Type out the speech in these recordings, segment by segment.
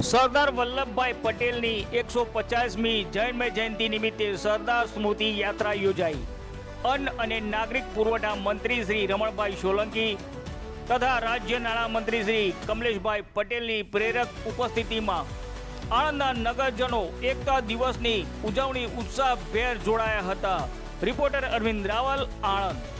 સરદાર વલ્લભભાઈ પટેલની એકસો પચાસમી જન્મ જયંતિ નિમિત્તે સરદાર સ્મૃતિ યાત્રા યોજાઈ. અન્ન અને નાગરિક પુરવઠા મંત્રી શ્રી રમણભાઈ સોલંકી તથા રાજ્ય નાણામંત્રી શ્રી કમલેશભાઈ પટેલની પ્રેરક ઉપસ્થિતિમાં આણંદના નગરજનો એકતા દિવસની ઉજવણી ઉત્સાહભેર જોડાયા હતા. રિપોર્ટર અરવિંદ રાવલ, આણંદ.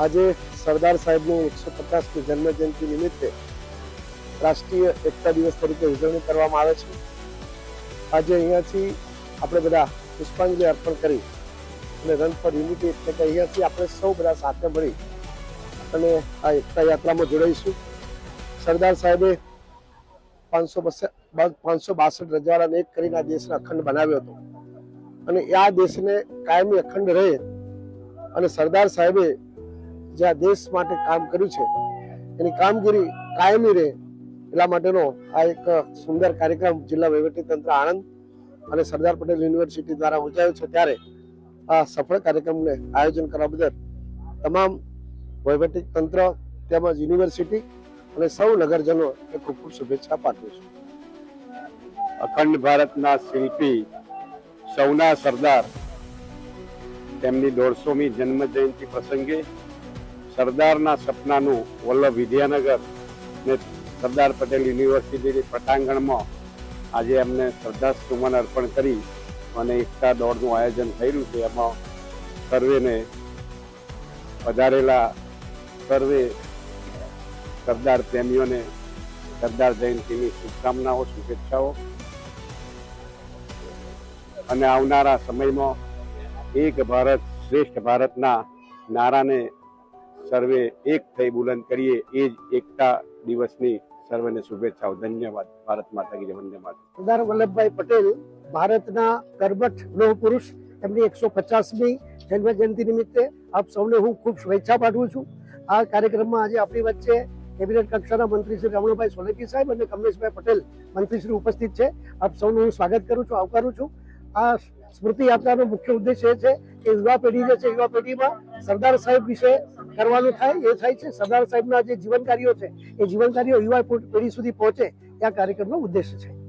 આજે સરદાર સાહેબની એકસો પચાસમી જન્મજયંતિ નિમિત્તે રાષ્ટ્રીય એકતા દિવસ તરીકે ઉજવણી કરવામાં આવે છે. આજે અહીંયાથી આપણે બધા પુષ્પાંજલિ અર્પણ કરી અને રન ફોર યુનિટી એટલે કે અહીંયાથી આપણે સૌ બધા સાથે મળી અને આ એકતા યાત્રામાં જોડાઈશું. સરદાર સાહેબે પાંચસો પાંચસો બાસઠ રજવાડાને એક કરીને આ દેશને અખંડ બનાવ્યો હતો. અને આ દેશને કાયમી અખંડ રહે અને સરદાર સાહેબે જે આ દેશ માટે કામ કર્યું છે, એની કામગીરી કાયમી રહે એટલા માટેનો આ એક સુંદર કાર્યક્રમ જિલ્લા તંત્ર આણંદ અને સરદાર પટેલ યુનિવર્સિટી દ્વારા ઉજાયો છે. ત્યારે આ સફળ કાર્યક્રમને આયોજન કરવા બદલ તમામ તંત્ર તેમજ યુનિવર્સિટી અને સૌ નગરજનો ખૂબ ખૂબ શુભેચ્છા પાઠવું છું. અખંડ ભારતના શિલ્પી સૌના સરદાર તેમની દોઢસોમી જન્મ જયંતિ પ્રસંગે સરદારના સપનાનું વલ્લભ વિદ્યાનગર ને સરદાર પટેલ યુનિવર્સિટીની પટાંગણમાં આજે એમને શ્રદ્ધાસુમન અર્પણ કરી અને એકતા દોડનું આયોજન થયેલું છે. એમાં સર્વેને વધારેલા સર્વે સરદાર પ્રેમીઓને સરદાર જયંતિની શુભકામનાઓ, શુભેચ્છાઓ. અને આવનારા સમયમાં એક ભારત શ્રેષ્ઠ ભારતના નારાને સર્વે એક થઈ બુલંદ કરીએ. એ જ એકતા દિવસની સર્વેને શુભેચ્છાઓ. ધન્યવાદ. ભારત માતા કી વંદે માતા સરદાર વલ્લભભાઈ પટેલ ભારતના કર્મઠ લોહ પુરુષ એમની એકસો પચાસમી જન્મ જયંતિ નિમિત્તે આપ સૌને હું ખૂબ શુભેચ્છા પાઠવું છું. આ કાર્યક્રમમાં આજે આપણી વચ્ચે કેબિનેટ કક્ષાના મંત્રી શ્રી રમણભાઈ સોલંકી સાહેબ અને કમલેશભાઈ પટેલ મંત્રી શ્રી ઉપસ્થિત છે. આપ સૌનું હું સ્વાગત કરું છું, આવકારું છું. આ સ્મૃતિ યાત્રાનો મુખ્ય ઉદ્દેશ એ છે કે યુવા પેઢી જે છે, યુવા પેઢીમાં સરદાર સાહેબ વિશે કરવાનું થાય, એ થાય છે. સરદાર સાહેબના જે જીવન કાર્યો છે, એ જીવન કાર્યો યુવા પેઢી સુધી પહોંચે, એ આ કાર્યક્રમનો ઉદ્દેશ છે.